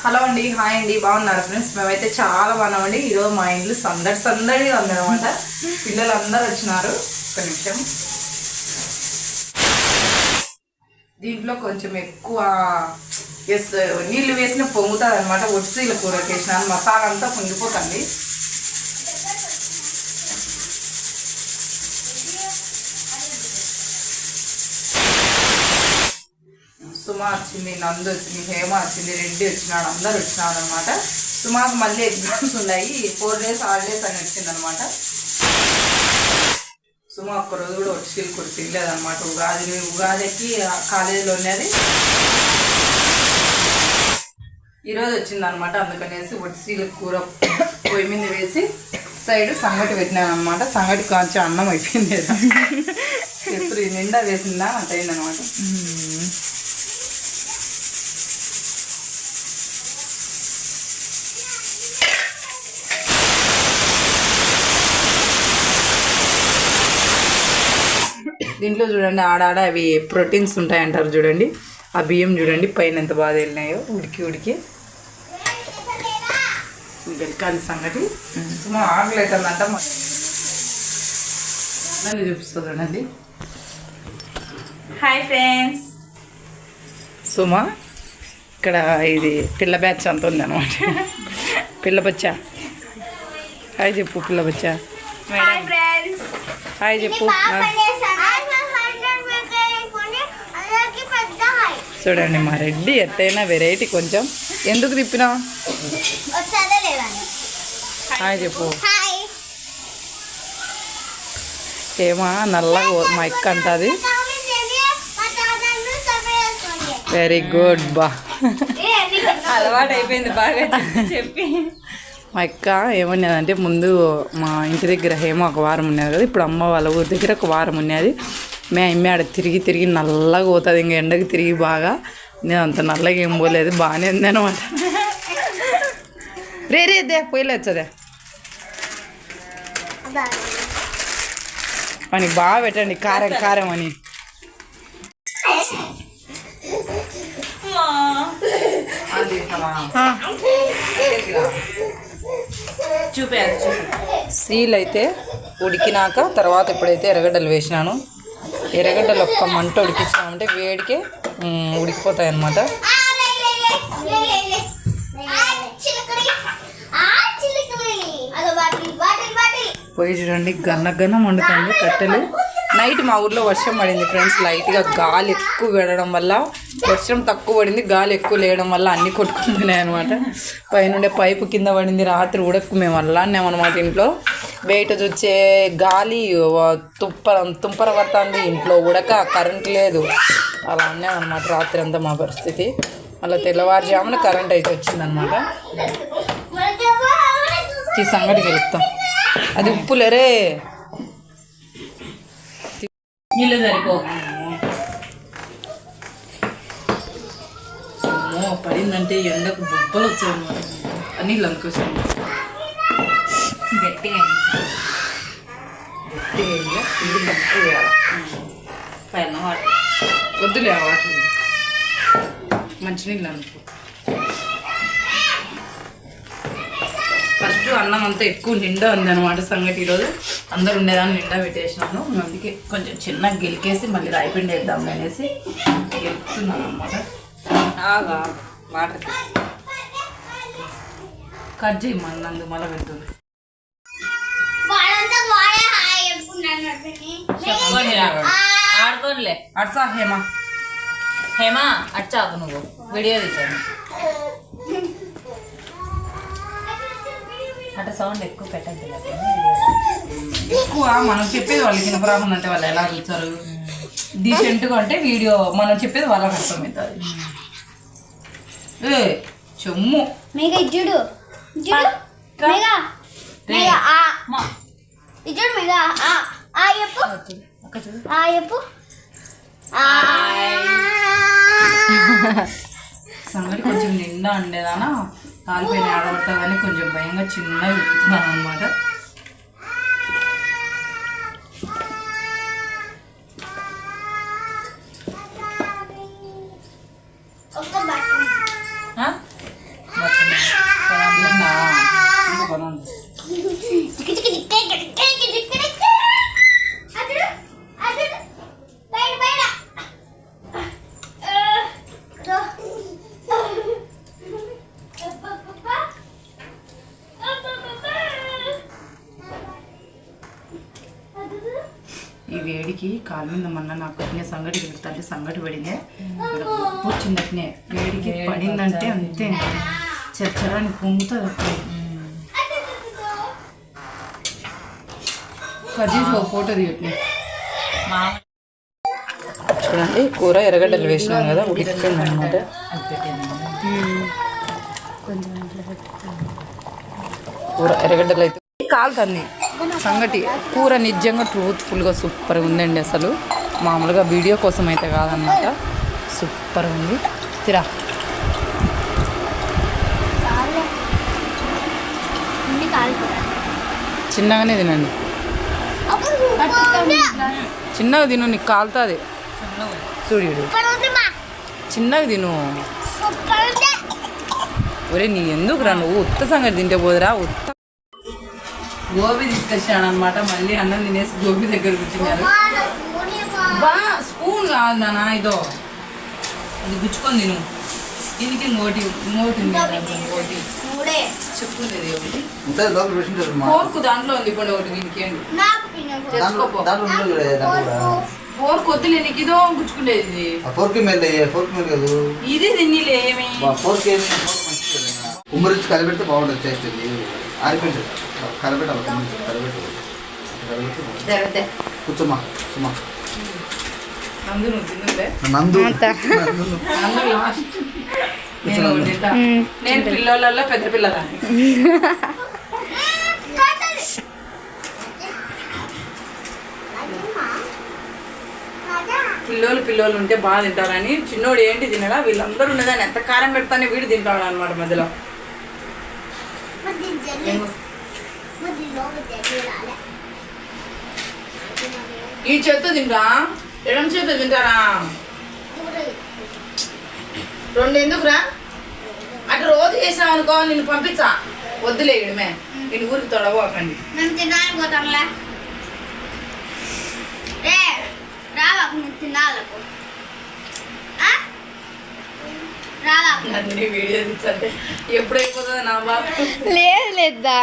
Hello అండి hi అండి బాగున్నారు ఫ్రెండ్స్? మేమైతే చాలా బాగున్నామండి. ఈరోజు మా ఇంట్లో సందడి సందడిగా ఉందన్నమాట. పిల్లలు అందరు వచ్చినారు. ఒక నిమిషం. దీంట్లో కొంచెం ఎక్కువ ఎస్ నీళ్ళు వేసిన పొంగుతుంది అనమాట ఒడిసీల కూర వేసినాను మసాలా అంతా పొంగిపోతుంది. సుమా వచ్చింది నందు వచ్చింది హేమ వచ్చింది రెడ్డి వచ్చినాడు అందరు వచ్చినాడు అనమాట సుమాకు మళ్ళీ ఎగ్జామ్స్ ఉన్నాయి. ఫోర్ డేస్ హాలిడేస్ అని వచ్చింది అనమాట సుమా ఒక్క రోజు కూడా వచ్చి కూడా తినలేదన్నమాట ఉగాది ఉగాదికి కాలేజీలో ఉన్నది. ఈరోజు వచ్చింది అనమాట అందుకనేసి ఒడిసీల కూర పొయ్యి మీద వేసి సైడ్ సంగటి పెట్టినాను అనమాట సంగటి కాంచి అన్నం అయిపోయింది. ఎప్పుడు నిండా వేసిందా అంత అయిందనమాట దీంట్లో చూడండి ఆడాడ అవి ప్రోటీన్స్ ఉంటాయి అంటారు చూడండి. ఆ బియ్యం చూడండి పైన ఎంత బాగా వెళ్ళినాయో ఉడికి ఉడికి. గెలకాలి సంగతి? సుమా ఆకలి అవుతుందంట నన్ను చూపిస్తుంది చూడండి హాయ్ ఫ్రెండ్స్ సుమా ఇక్కడ ఇది పిల్ల బ్యాచ్ అంత ఉంది అనమాట పిల్ల బచ్చా. హాయ్ చెప్పు పిల్ల బచ్చా. హాయ్ ఫ్రెండ్స్ హాయ్ చెప్పు. చూడండి మా రెడ్డి ఎత్తైనా వెరైటీ కొంచెం. ఎందుకు తిప్పినావు హాయ్ చెప్పు. ఏమా నల్లగా ఓ- మా ఎక్క అంటది. వెరీ గుడ్ బా. అలవాటు అయిపోయింది బాగా చెప్పి. మా అక్క ఏమన్నదంటే ముందు మా ఇంటి దగ్గర హేమ ఒక వారం ఉన్నది కదా ఇప్పుడు అమ్మ వాళ్ళ ఊరి దగ్గర ఒక వారం ఉన్నది. మే అమ్మ ఆడ తిరిగి తిరిగి నల్లగా పోతుంది. ఇంకా ఎండకి తిరిగి బాగా నేను అంత నల్లగా ఏం పోలేదు. బాగానే ఉంది అనమాట రే రే దే పోయిలే వచ్చదే. అని బాగా పెట్టండి. కారం కారం అని. చూపి. సీల్ అయితే ఉడికినాక తర్వాత ఇప్పుడైతే ఎర్రగడ్డలు వేసినాను. ఎర్రగడ్డలు ఒక్క మంట ఉడికించినామంటే వేడికే ఉడికిపోతాయి అన్నమాట పోయి చూడండి గన్న గన్న వండుతుంది కట్టెలు. నైట్ మా ఊర్లో వర్షం పడింది ఫ్రెండ్స్ లైట్గా గాలి ఎక్కువ పెడడం వల్ల వర్షం తక్కువ పడింది గాలి ఎక్కువ లేయడం వల్ల అన్నీ కొట్టుకుంటున్నాయి అనమాట పైనుండే పైపు కింద పడింది రాత్రి ఉడక్కు మేము అల్లాన్నాం అనమాట ఇంట్లో. బయట చూచే గాలి తుప్పర తుంపర పడుతుంది. ఇంట్లో ఉడక కరెంట్ లేదు. అలా అన్నాం అనమాట రాత్రి అంతా మా పరిస్థితి. మళ్ళీ తెల్లవారుజామున కరెంట్ అయితే వచ్చిందనమాట ఈ సంగటి గెలుపుతాం అది ఉప్పులేరే నీళ్ళు సరిపో. పడిందంటే ఎండకు బొబ్బలు వచ్చాయి నీళ్ళు అనుకోసం గట్టిగా పైన వాటర్. వద్దులే ఆ వాటర్. మంచినీళ్ళు అనుకో. అన్నం అంతా ఎక్కువ నిండా ఉందన్నమాట సంగతి ఈరోజు. అందరు ఉండేదాన్ని నిండా పెట్టేసినాను. అందుకే కొంచెం చిన్నగా గెలికేసి మళ్ళీ రాయిపిండి వేద్దాం అనేసి గెలుపుతున్నాను అనమాట ఆగా వాటర్ కట్ చేయి మన నందు మళ్ళీ పెడుతుంది ఆడుకోనిలే. అడ్సా హేమా. హేమా అచ్చాకు నువ్వు. వీడియో తీసాను అట్లా సౌండ్ ఎక్కువ పెట్టద్దు ఎక్కువ మనం చెప్పేది వాళ్ళకి వినపరాకుండా అంటే వాళ్ళు ఎలా చూస్తారు? డీసెంట్గా అంటే వీడియో మనం చెప్పేది వాళ్ళకి అర్థమవుతుంది. ఏ చెమ్ము. మేఘ మేఘ. ఆ. ఇచ్చుడు మేఘ ఆ. ఆ చెప్పు. ఆ చెప్పు. ఆ. సంగతి కొంచెం నిండా ఉండేదానా? కాలిపోయిన ఆడబడుతుందని కొంచెం భయంగా చిన్నగా చెప్తున్నాను అనమాట వేడికి కాలు మీద మొన్న నాకు కొట్టిన సంగటి పెడతాంటే సంగటి పడిందే. వచ్చిందట్నే. వేడికి పడిందంటే అంతే. చర్చరాని పొంగుతుంది ఒక ఫోటో మామ చూడండి కూర ఎర్రగడ్డలు వేసినాం కదా ఉడికిపోయింది అనమాట కూర ఎర్రగడ్డలు అయితే కాలుతుంది సంగటి కూర నిజంగా ట్రూత్ఫుల్గా సూపర్గా ఉందండి అసలు. మామూలుగా వీడియో కోసం అయితే కాదనమాట సూపర్ ఉంది. తిరా. చిన్నగానే తినండి. చిన్నగా తిను నీకు కాలుతుంది. చూడు చిన్నగా తిను. ఒరే నీ ఎందుకు రా నువ్వు? ఉత్త సంగతి తింటే పోదురా ఉత్త గోబీ తీసుకొచ్చాను అనమాట మళ్ళీ అన్నం తినేసి గోబీ దగ్గర కూర్చున్నారు బా స్పూన్ కాదు నాన్న ఇదో. అది గుచ్చుకొని తిను. దీనికి ఇంకోటి ఇంకోటి ఉంది కదా, ఇంకోటి ఫోర్క్ దాంట్లో ఉంది ఇప్పుడు ఒకటి దీనికి ఫోర్క్ వద్దులే నీకు ఇదో గుచ్చుకునేది ఫోర్క్ మేలు ఫోర్క్ మేలు కాదు ఇది తిన్నిలే ఏమి? ఫోర్క్. ఉమ్మరించి కలిపెడితే బాగుంటుంది టేస్ట్ ఇది ఆరిపోయింది కలబెట్టాలి కలబెట్టు కలబెట్టి. కూర్చోమ్మా కూర్చోమ్మా. నందు నేను పిల్లలలో పెద్ద పిల్లదాన్ని. పిల్లోలు పిల్లోలు ఉంటే బాగా తింటారని. చిన్నోడు ఏంటి తినడా? వీళ్ళందరూ ఉన్నదాన్ని ఎంత కారం పెడతానే వీడు తింటాడు అనమాట మధ్యలో. ఈ చేత్తో తింటా? ఎడం చేత్తో తింటారా రెండు ఎందుకురా అటు రోజు చేసావు అనుకో నిన్ను పంపించా వద్దులే ఇడమే. నేను ఊరికి తొడవకండి మేము తినడానికి పోతాంలే రావాకు తినాలకు ఆ? రావాకు నందిని వీడియో తీసంటే ఎప్పుడు అయిపోతుంది నా బాబు. లేదు లేదా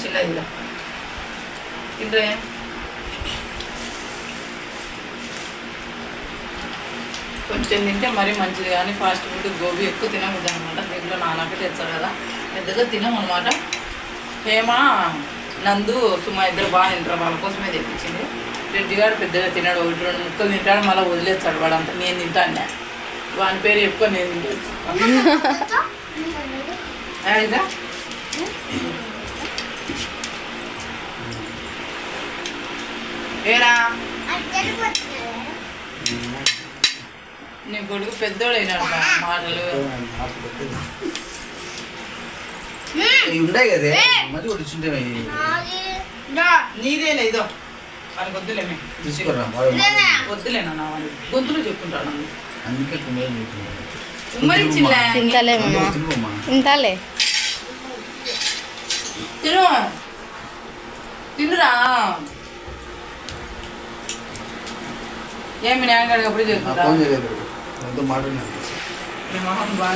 చిన్నది తింటే కొంచెం తింటే మరీ మంచిది కానీ ఫాస్ట్ ఫుడ్ గోబీ ఎక్కువ తినకూడదు అనమాట దీంట్లో నాన్నకి తెచ్చారు కదా. పెద్దగా తినం అనమాట హేమ నందు సుమా ఇద్దరు బాగా తింటారు వాళ్ళ కోసమే తెప్పించింది. రెడ్డి గారు పెద్దగా తినాడు ఒకటి రెండు ముక్కలు తింటాడు మళ్ళీ వదిలేస్తాడు వాడు అంతా నేను తింటాను వాని పేరు ఎక్కువ నేను ఇదా ఏరా? నీ కొడుకు పెద్దోడైనాడు మాటలు. ఉంటాయి కదా. మరి. నీదేలే ఇదో? వాళ్ళకి వద్దులేమే తీసుకోరా వద్దులేనా నా గొంతులు. అందుకే తింటలేమమ్మా. తింటాలే తిను తినురా. ఏమి నేను అప్పుడు ఆ చెప్తుంటా ఫోన్ చేయలేదు. ఎంతో మాట్లాడినాను మొహం బాగా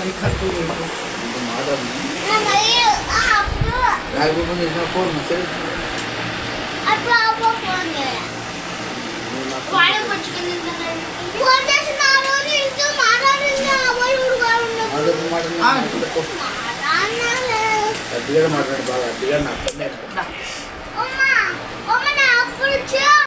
మాట్లాడినా ఫోన్ చేసిన ఫోన్ మెసేజ్ వాడే పుచ్చుకుంది ఫోన్ చేసి నా రోజు ఇంట్లో మాట్లాడింది అవ్వడు మాట్లాడుతూ మాట్లాడినా గట్టిగా మాట్లాడు బాగా గట్టిగా నాకు